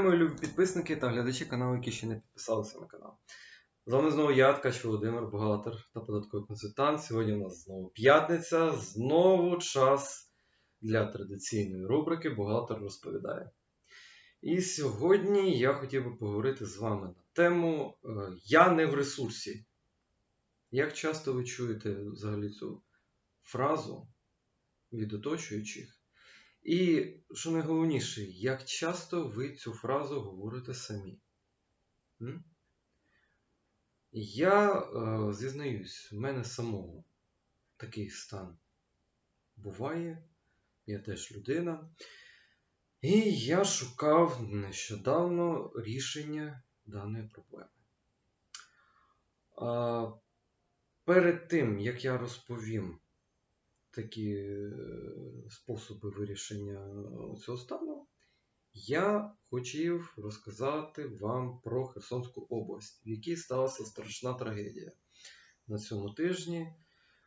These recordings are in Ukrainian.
мої любі підписники та глядачі каналу, які ще не підписалися на канал. З вами знову я, Ткач Володимир, бухгалтер та податковий консультант. Сьогодні у нас знову п'ятниця, знову час для традиційної рубрики Бухгалтер розповідає. І сьогодні я хотів би поговорити з вами на тему е, Я не в ресурсі. Як часто ви чуєте взагалі цю фразу від оточуючих? І, що найголовніше, як часто ви цю фразу говорите самі? М? Я е, зізнаюсь, в мене самого такий стан буває. Я теж людина. І я шукав нещодавно рішення даної проблеми. Перед тим, як я розповім такі е, способи вирішення цього стану, я хотів розказати вам про Херсонську область, в якій сталася страшна трагедія. На цьому тижні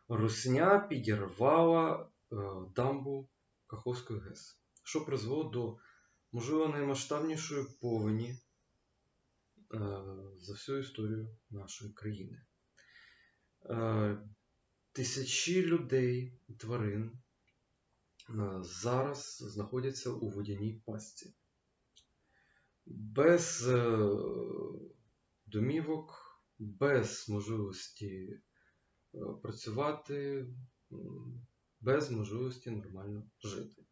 Русня підірвала е, дамбу Каховської ГЕС, що призвело до, можливо, наймасштабнішої повені е, за всю історію нашої країни. Тисячі людей, тварин е, зараз знаходяться у водяній пастці. Без е, домівок, без можливості е, працювати, без можливості нормально жити.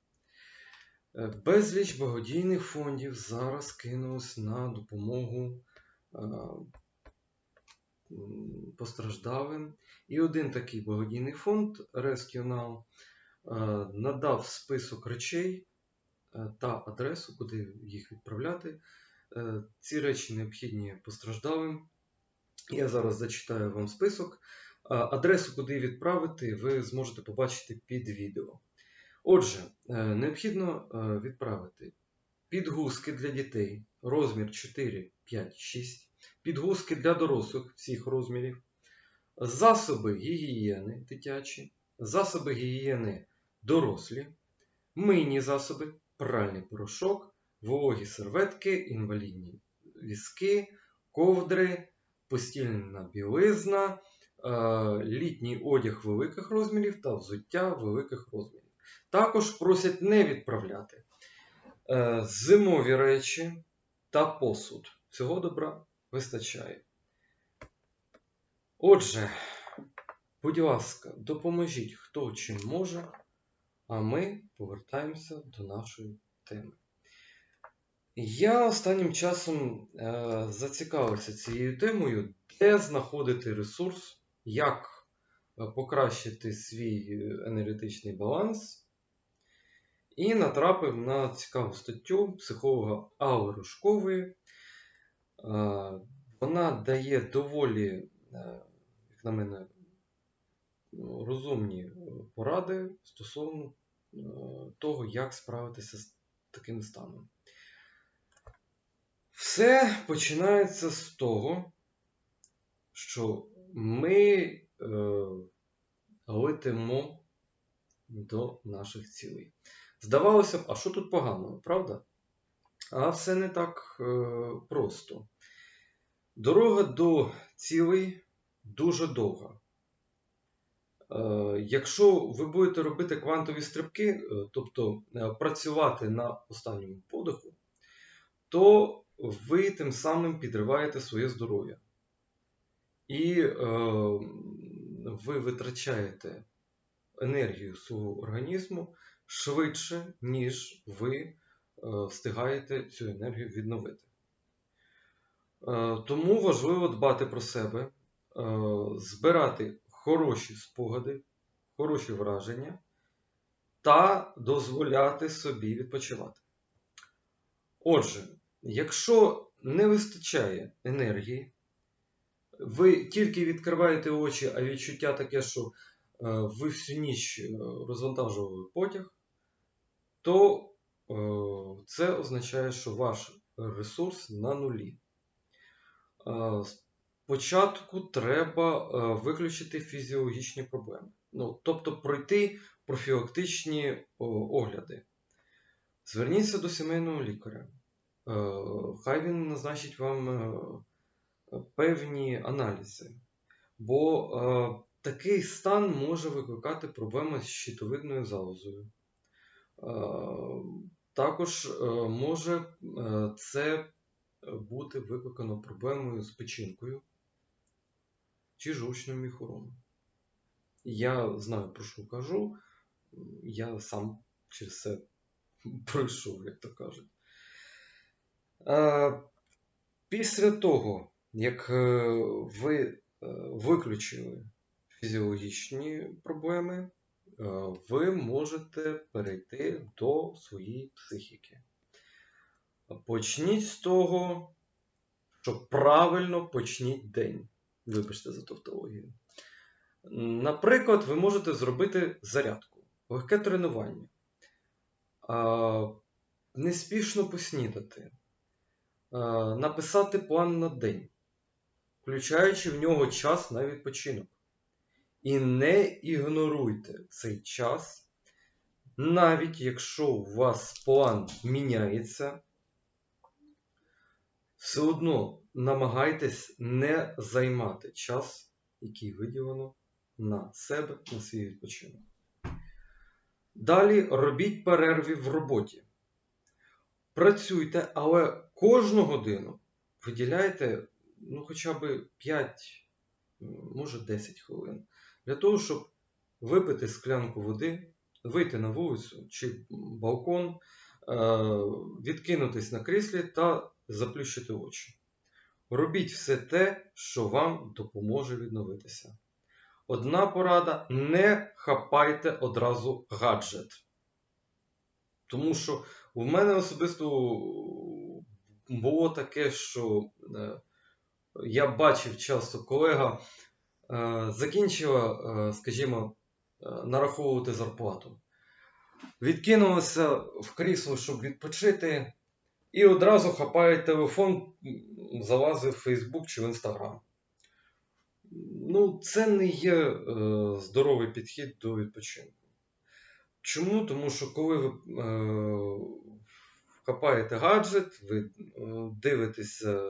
Безліч благодійних фондів зараз кинулось на допомогу постраждалим. І один такий благодійний фонд Rescue Now е, надав список речей е, та адресу, куди їх відправляти. Е, Ці речі необхідні постраждалим. Я зараз зачитаю вам список. Адресу, куди відправити, ви зможете побачити під відео. Отже, необхідно відправити підгузки для дітей, розмір 4, 5, 6, підгузки для дорослих всіх розмірів, засоби гігієни дитячі, засоби гігієни дорослі, мийні засоби, пральний порошок, вологі серветки, інвалідні візки, ковдри, постільна білизна, е, літній одяг великих розмірів та взуття великих розмірів. Також просять не відправляти е, зимові речі та посуд. Цього добра вистачає. Отже, будь ласка, допоможіть хто чим може, а ми повертаємося до нашої теми. Я останнім часом е, зацікавився цією темою, де знаходити ресурс, як е, покращити свій енергетичний баланс, і натрапив на цікаву статтю психолога Алли Рушкової. Е, вона дає доволі, е, як на мене, розумні поради стосовно е, того, як справитися з таким станом. Все починається з того, що ми е, летимо до наших цілей. Здавалося б, а що тут поганого, правда? А все не так е, просто. Дорога до цілей дуже довга. Е, Якщо ви будете робити квантові стрибки, е, тобто працювати на останньому подиху, то ви тим самим підриваєте своє здоров'я. І е, ви витрачаєте енергію свого організму швидше, ніж ви встигаєте цю енергію відновити. Е, тому важливо дбати про себе, е, збирати хороші спогади, хороші враження та дозволяти собі відпочивати. Отже, якщо не вистачає енергії, ви тільки відкриваєте очі, а відчуття таке, що е, ви всю ніч е, розвантажували потяг, то е, це означає, що ваш ресурс на нулі. Е, Спочатку треба е, виключити фізіологічні проблеми. Ну, тобто пройти профілактичні огляди. Зверніться до сімейного лікаря. хай він назначить вам е, певні аналізи. Бо е, такий стан може викликати проблеми з щитовидною залозою. Також е, може е, це бути викликано проблемою з печінкою чи жовчним міхуром. Я знаю, про що кажу, я сам через це пройшов, як то кажуть. Е, Після того, як ви виключили фізіологічні проблеми, ви можете перейти до своєї психіки. Почніть з того, що правильно почніть день. Вибачте за тавтологію. Наприклад, ви можете зробити зарядку, легке тренування, неспішно поснідати, написати план на день, включаючи в нього час на відпочинок. І не ігноруйте цей час, навіть якщо у вас план міняється, все одно намагайтесь не займати час, який виділено на себе, на свій відпочинок. Далі робіть перерві в роботі. Працюйте, але кожну годину виділяйте ну, хоча б 5, може 10 хвилин для того, щоб випити склянку води, вийти на вулицю чи балкон, е, відкинутись на кріслі та заплющити очі. Робіть все те, що вам допоможе відновитися. Одна порада: не хапайте одразу гаджет. Тому що у мене особисто було таке, що е, я бачив часто колега закінчила, е, скажімо, нараховувати зарплату. Відкинулася в крісло, щоб відпочити, і одразу хапає телефон, залазив в Facebook чи в Instagram. Ну, це не є е, здоровий підхід до відпочинку. Чому? Тому що коли ви е, хапаєте гаджет, ви е, дивитеся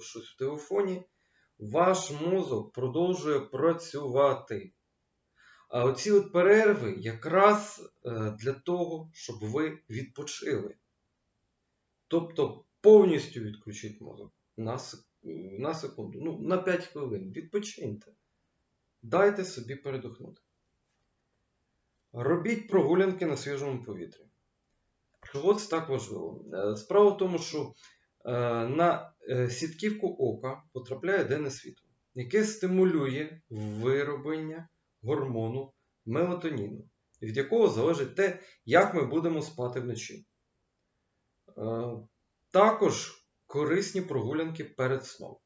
щось в телефоні, ваш мозок продовжує працювати. А оці от перерви якраз е, для того, щоб ви відпочили. Тобто повністю відключіть мозок на, секунду, ну, на 5 хвилин. Відпочиньте. Дайте собі передохнути. Робіть прогулянки на свіжому повітрі. Чого це так важливо? Е, справа в тому, що е, на сітківку ока потрапляє денне світло, яке стимулює вироблення гормону мелатоніну, від якого залежить те, як ми будемо спати вночі. Також корисні прогулянки перед сном.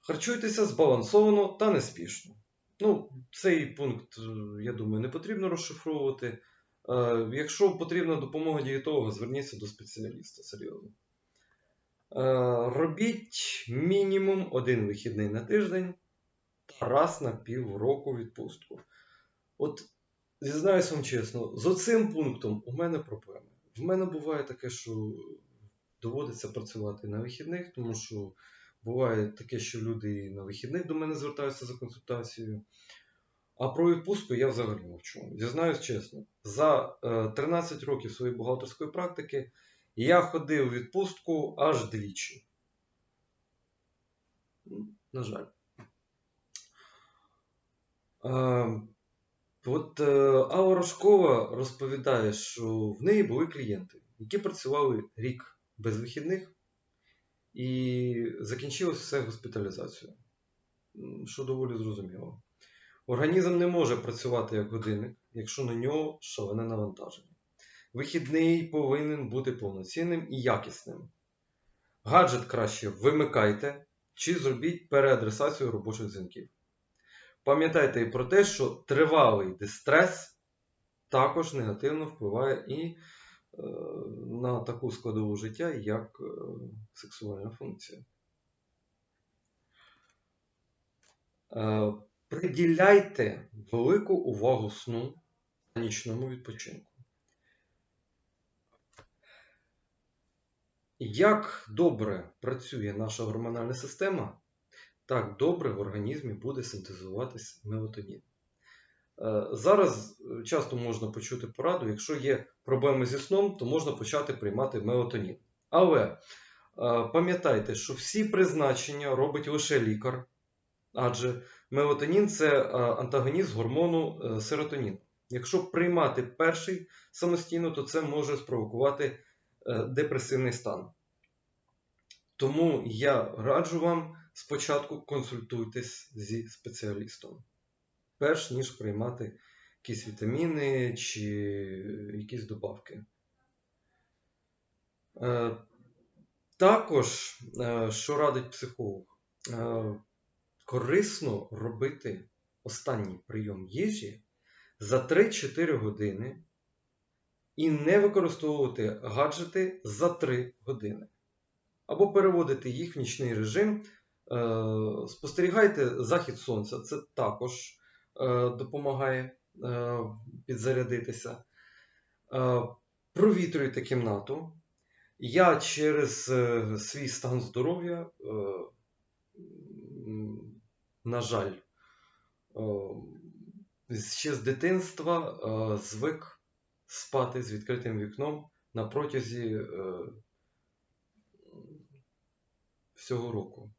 Харчуйтеся збалансовано та неспішно. Ну, Цей пункт, я думаю, не потрібно розшифровувати. Е, якщо потрібна допомога дієтолога, зверніться до спеціаліста серйозно. Е, робіть мінімум один вихідний на тиждень та раз на півроку відпустку. От, зізнаюсь вам чесно, з оцим пунктом у мене проблеми. В мене буває таке, що доводиться працювати на вихідних, тому що буває таке, що люди на вихідних до мене звертаються за консультацією. А про відпустку я взагалі мовчу. Зізнаюсь чесно, за 13 е, років своєї бухгалтерської практики я ходив у відпустку аж двічі. На жаль. Е, от е, Алла Рожкова розповідає, що в неї були клієнти, які працювали рік без вихідних, і закінчилось все госпіталізацією, що доволі зрозуміло. Організм не може працювати як годинник, якщо на нього шалене навантаження. Вихідний повинен бути повноцінним і якісним. Гаджет краще вимикайте чи зробіть переадресацію робочих дзвінків. Пам'ятайте і про те, що тривалий дистрес також негативно впливає і Е, на таку складову життя, як е, сексуальна функція. Е, приділяйте велику увагу сну та нічному відпочинку. Як добре працює наша гормональна система, так добре в організмі буде синтезуватись мелатонін. Е, Зараз е, часто можна почути пораду, якщо є проблеми зі сном, то можна почати приймати мелатонін. Але е, пам'ятайте, що всі призначення робить лише лікар, адже мелатонін це антагоніст гормону серотонін. Якщо приймати перший самостійно, то це може спровокувати депресивний стан. Тому я раджу вам спочатку консультуйтесь зі спеціалістом, перш ніж приймати якісь вітаміни чи якісь добавки. Е, Також, е, що радить психолог, е, корисно робити останній прийом їжі за 3-4 години і не використовувати гаджети за 3 години. Або переводити їх в нічний режим. Е, Спостерігайте захід сонця, це також е, допомагає е, підзарядитися. Провітрюйте кімнату. Я через свій стан здоров'я, на жаль, ще з дитинства звик спати з відкритим вікном на протязі е, всього року.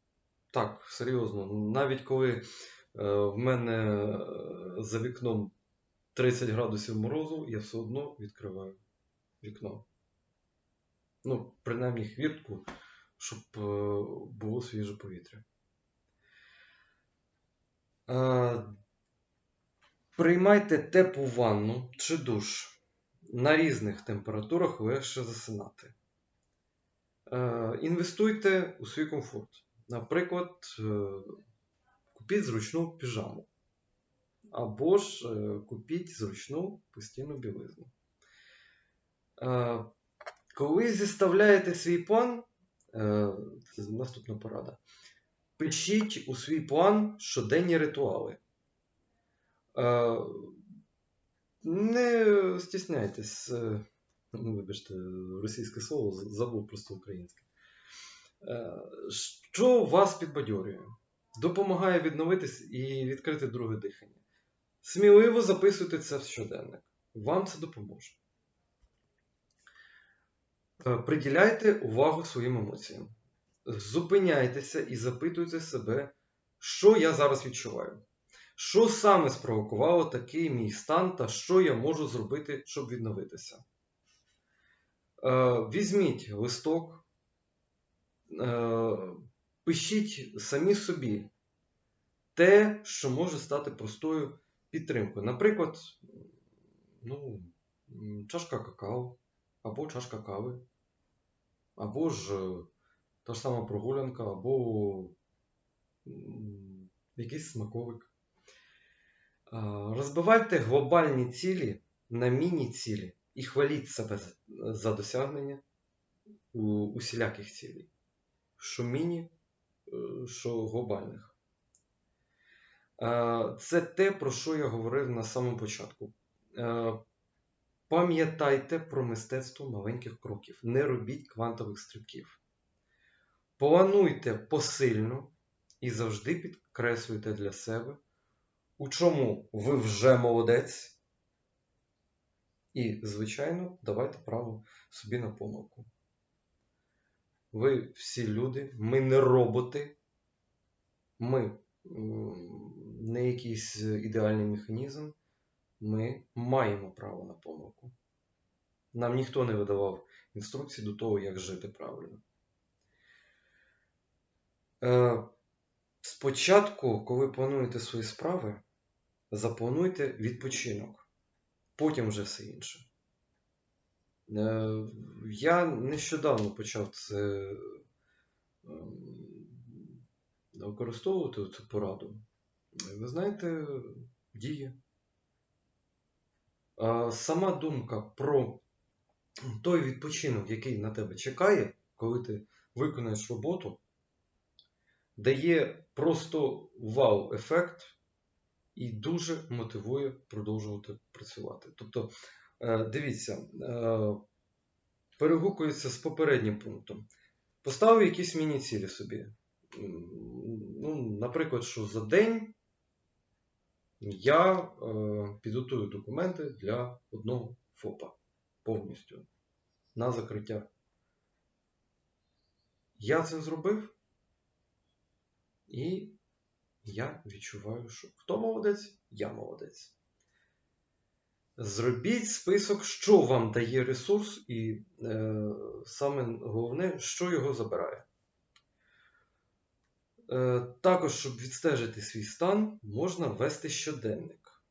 Так, серйозно. Навіть коли е, в мене е, за вікном 30 градусів морозу, я все одно відкриваю вікно. Ну, принаймні хвіртку, щоб е, було свіже повітря. Е, Приймайте теплу ванну чи душ. На різних температурах легше засинати. Е, Інвестуйте у свій комфорт. Наприклад, е, купіть зручну піжаму. Або ж е, купіть зручну постільну білизну. Коли зіставляєте свій план, це наступна порада. Пишіть у свій план щоденні ритуали. Не стісняйтесь, е, ну, вибачте, російське слово, забув просто українське. Е, Що вас підбадьорює? Допомагає відновитись і відкрити друге дихання. Сміливо записуйте це в щоденник. Вам це допоможе. Е, Приділяйте увагу своїм емоціям. Зупиняйтеся і запитуйте себе, що я зараз відчуваю. Що саме спровокувало такий мій стан та що я можу зробити, щоб відновитися? Е, Візьміть листок, е, пишіть самі собі те, що може стати простою підтримкою. Наприклад, ну, чашка какао, або чашка кави, або ж е, та ж сама прогулянка, або якийсь смаковик. Розбивайте глобальні цілі на міні-цілі і хваліть себе за- досягнення у усіляких цілей. Що міні, е, що глобальних. Це те, про що я говорив на самому початку. Е, Пам'ятайте про мистецтво маленьких кроків. Не робіть квантових стрибків. Плануйте посильно і завжди підкреслюйте для себе, у чому ви вже молодець. І, звичайно, давайте право собі на помилку. Ви всі люди, ми не роботи, ми не якийсь ідеальний механізм, ми маємо право на помилку. Нам ніхто не видавав інструкцій до того, як жити правильно. Е, Спочатку, коли плануєте свої справи, заплануйте відпочинок, потім вже все інше. Е, Я нещодавно почав це ем, використовувати цю пораду. Ви знаєте, діє. Сама думка про той відпочинок, який на тебе чекає, коли ти виконаєш роботу, дає просто вау-ефект і дуже мотивує продовжувати працювати. Тобто, е, дивіться, е, перегукується з попереднім пунктом. Поставив якісь міні-цілі собі. Ну, наприклад, що за день я е, підготую документи для одного ФОПа повністю на закриття. Я це зробив, і я відчуваю, що хто молодець, я молодець. Зробіть список, що вам дає ресурс, і е, саме головне, що його забирає. Е, також, щоб відстежити свій стан, можна ввести щоденник.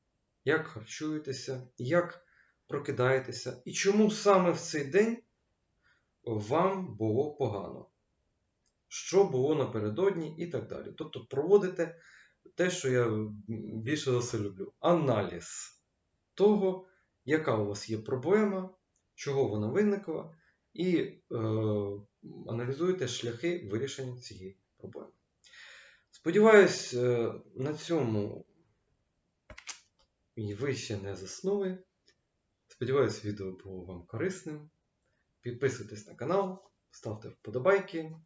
Як харчуєтеся, як прокидаєтеся, і чому саме в цей день вам було погано. Що було напередодні і так далі. Тобто проводите те, що я більше за все люблю. Аналіз того, яка у вас є проблема, чого вона виникла, і е, аналізуєте шляхи вирішення цієї проблеми. Сподіваюсь, е, на цьому і ви ще не заснули. Сподіваюсь, відео було вам корисним. Підписуйтесь на канал, ставте вподобайки,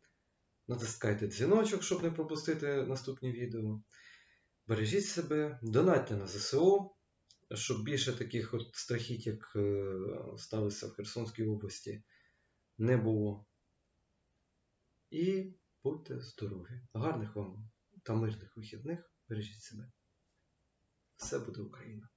натискайте дзвіночок, щоб не пропустити наступні відео. Бережіть себе, донатьте на ЗСУ, щоб більше таких от страхіт, як е, сталося в Херсонській області, не було. І будьте здорові. Гарних вам та мирних вихідних. Бережіть себе. Все буде Україна!